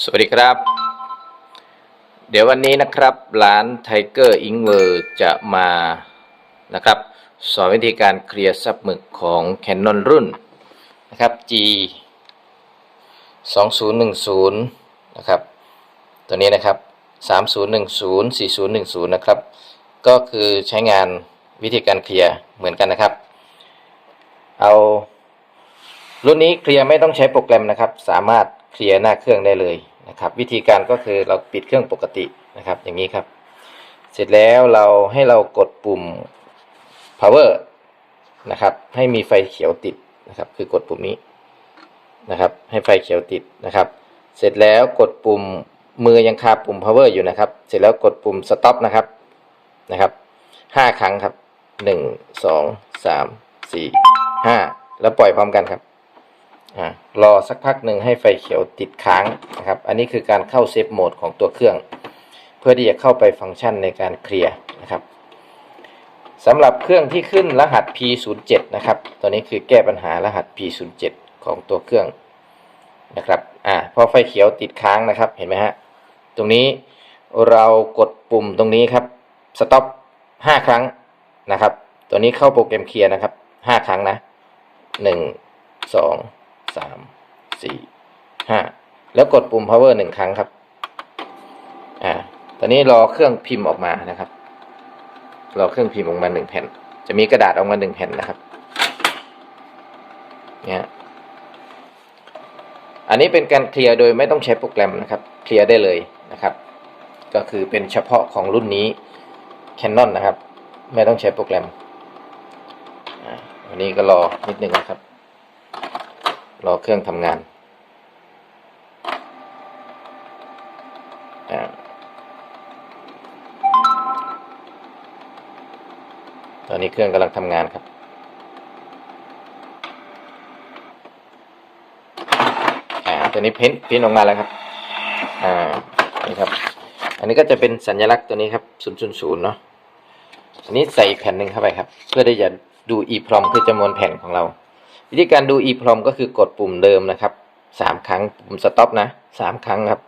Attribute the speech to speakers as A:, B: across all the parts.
A: สวัสดีครับ เดี๋ยววันนี้นะครับร้านไทเกอร์อิงเวอร์จะมานะครับ สอนวิธีการเคลียร์ซับหมึกของ Canon รุ่นนะครับ G 2010นะครับ ตัวนี้นะครับ 3010 4010 นะครับ ก็คือใช้งานวิธีการเคลียร์เหมือนกันนะครับ เอารุ่นนี้เคลียร์ไม่ต้องใช้โปรแกรมนะครับ สามารถ เคลียร์หน้าเครื่องได้เลยนะครับ วิธีการก็คือเราปิดเครื่องปกตินะครับ อย่างนี้ครับ เสร็จแล้วเราให้เรากดปุ่ม power นะครับ ให้มีไฟเขียวติดนะครับ คือกดปุ่มนี้นะครับ ให้ไฟเขียวติดนะครับ เสร็จแล้วกดปุ่มมือยังคาปุ่ม power อยู่นะครับ เสร็จแล้วกดปุ่ม stop นะครับนะครับห้าครั้งครับหนึ่งสองสามสี่ห้าแล้วปล่อยพร้อมกันครับ รอสักพักหนึ่งให้ไฟเขียวติดค้างนะครับ อันนี้คือการเข้าเซฟโหมดของตัวเครื่อง เพื่อที่จะเข้าไปฟังก์ชันในการเคลียร์นะครับสำหรับเครื่องที่ขึ้นรหัส P07 นะครับ ตัวนี้คือแก้ปัญหารหัส P07 ของตัวเครื่องนะครับ อ่า พอไฟเขียวติดค้างนะครับ เห็นไหมฮะ ตรงนี้เรากดปุ่มตรงนี้ครับ stop ห้าครั้งนะครับ ตัวนี้เข้าโปรแกรมเคลียร์นะครับห้าครั้งนะหนึ่ง สามสี่ห้าแล้วกดปุ่ม power หนึ่งครั้งครับ อ่า ตอนนี้รอเครื่องพิมพ์ออกมานะครับ รอเครื่องพิมพ์ออกมาหนึ่งแผ่น จะมีกระดาษออกมาหนึ่งแผ่นนะครับ เนี่ย อันนี้เป็นการเคลียร์โดยไม่ต้องใช้โปรแกรมนะครับ เคลียร์ได้เลยนะครับ ก็คือเป็นเฉพาะของรุ่นนี้ Canon นะครับ ไม่ต้องใช้โปรแกรมอันนี้ก็รอนิดนึงนะครับ รอเครื่องทำงาน ตอนนี้เครื่องกำลังทำงานครับ อ่าตัวนี้เพ้นเพ้นออกมาแล้วครับ อ่า นี่ครับ อันนี้ก็จะเป็นสัญลักษณ์ตัวนี้ครับ000เนาะ อันนี้ใส่แผ่นหนึ่งเข้าไปครับ เพื่อที่จะดู EEPROM คือจำนวนแผ่นของเรา วิธีการดู EEPROM ก็คือกดปุ่มเดิมนะครับสามครั้งปุ่ม stop นะสามครั้งครับ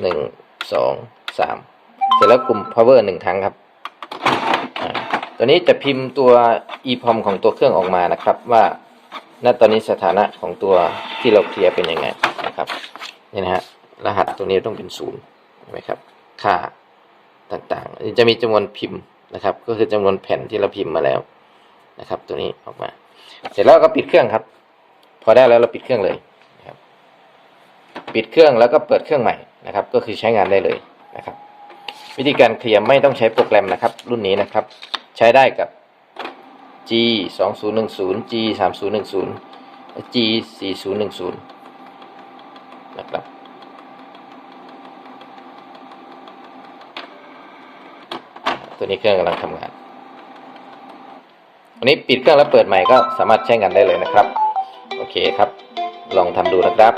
A: หนึ่งสองสามเสร็จแล้วกลุ่ม power หนึ่งครั้งครับตัวนี้จะพิมพ์ตัว EEPROM ของตัวเครื่องออกมานะครับ ว่าณตอนนี้สถานะของตัวที่เราเคลียร์เป็นยังไงนะครับนี่นะฮะรหัสตัวนี้ต้องเป็นศูนย์เห็นไหมครับค่าต่างๆจะมีจำนวนพิมพ์นะครับ ก็คือจำนวนแผ่นที่เราพิมพ์มาแล้ว นะครับ ตัวนี้ออกมา เสร็จแล้วก็ปิดเครื่องครับ พอได้แล้วเราปิดเครื่องเลยนะครับ ปิดเครื่องแล้วก็เปิดเครื่องใหม่นะครับ ก็คือใช้งานได้เลยนะครับ วิธีการเคลียร์ไม่ต้องใช้โปรแกรมนะครับ รุ่นนี้นะครับ ใช้ได้กับ G 2 0 1 0 G 3 0 1 0 G 4 0 1 0นะครับตัวนี้เครื่องกำลังทำงาน วันนี้ปิดเครื่องแล้วเปิดใหม่ก็สามารถใช้งานได้เลยนะครับ โอเคครับ ลองทำดูนะครับ